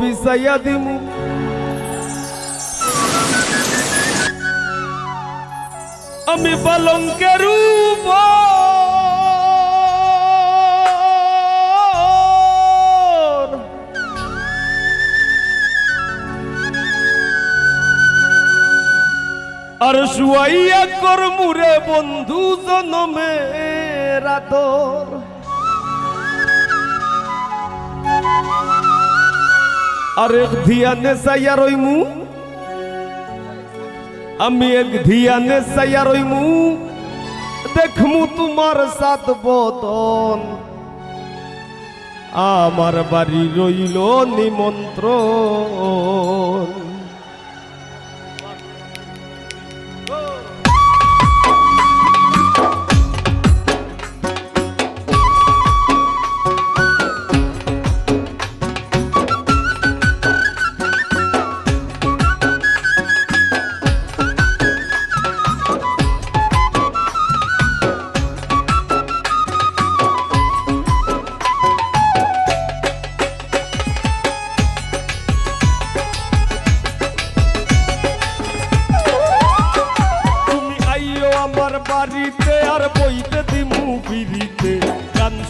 বিছাইয়া দিমু। আমি পালঙ্কের আর শুয়াইয়া কর মুরে বন্ধু জনমে রাতর আর এক ধিয়ানে সাইয়া রইমু আমি এক ধিয়ানে সাইয়া রইমু দেখমু তোমার সাত বদন। আমার বাড়ি রইল নিমন্ত্রণ।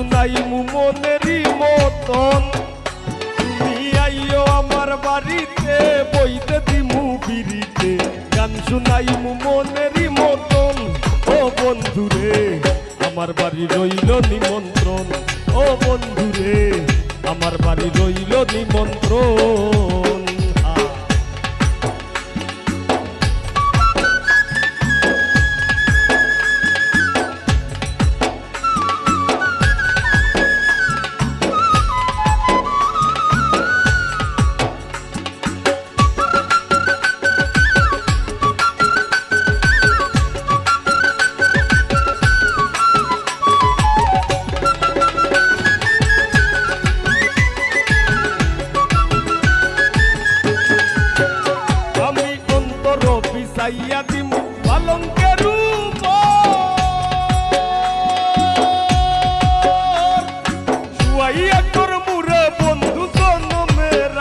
শুনাইমু মনেরই মতন। তুমি আইও আমার বাড়িতে, বইতে দিমু বিড়িতে। গান শুনাইমু মনেরই মতন। ও বন্ধুরে, আমার বাড়ি রইল নিমন্ত্রণ। ও বন্ধুরে, আমার বাড়ি রইল নিমন্ত্রণ।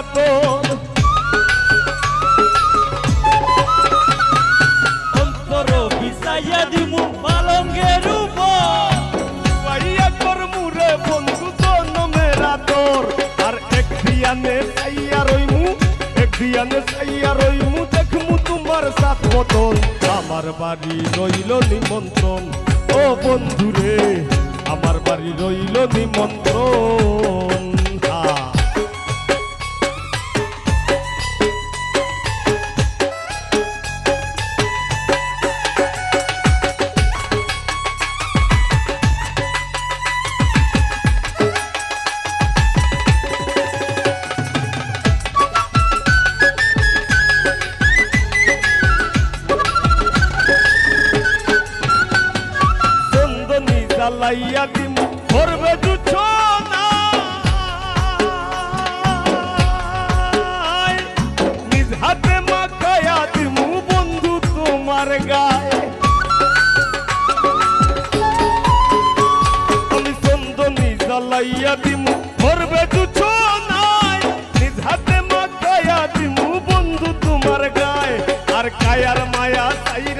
রাতর। অন্তর বিছাইয়া দিমু পালঙ্গের উপর শুয়াইয়া তোর মুরে বন্ধু জনমের রাতর। আর এক দিয়ানে সাইয়া রইমু, এক দিয়ানে সাইয়া রইমু, দেখমু তোমার সাত বদল আমার বাড়ি রইল নিমন্ত্রণ ও বন্ধুরে, আমার বাড়ি রইল নিমন্ত্রণ জ্বালাইয়া দিম করবে জুছনা নিজ হাতে মাখাইয়া দিমু, বন্ধু তোমার গায়ে। আমি চন্দনী জ্বালাইয়া দিমু করবে জুছনায় নিজ হাতে মাখাইয়া দিমু, বন্ধু তোমার গায়ে। আর কায়ার মায়া সাইরা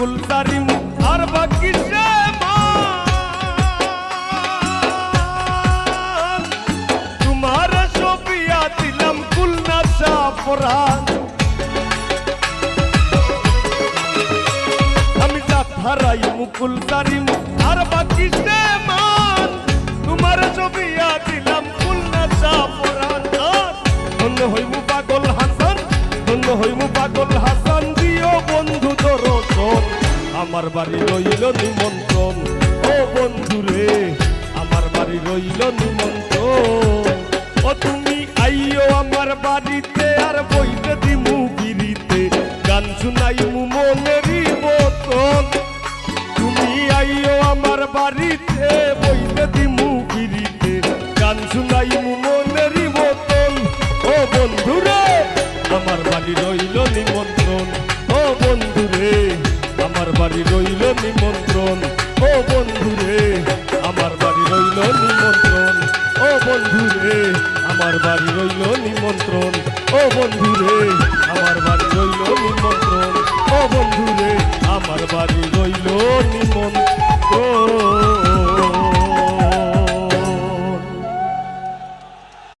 সারিম আর বাকি সে। তোমার ছবিয়া দিলাম কুলনা সাপরান হারাই মুকুল সারিম আর বাকি সে মান তোমার ছবি দিলাম ফুল না চা পরান আর ধন্য হইমু পাগল হাসান, ধন্য হইমু পাগল হাসান। আমার বাড়ি রইল নিমন্ত্রণ। ও বন্ধু রে আমার বাড়ি রইল নিমন্ত্রণ। ও তুমি আইও আমার বাড়িতে আর বইতে দিমু বিরিতে গান শুনাইমু মনেরই মতন তুমি আইও আমার বাড়িতে, বইতে দিমু বিরিতে গান শুনাইমু রে আমার বাড়ি রইল নিমন্ত্রণ। ও বন্ধু আমার বাড়ি রইল নিমন্ত্রণ।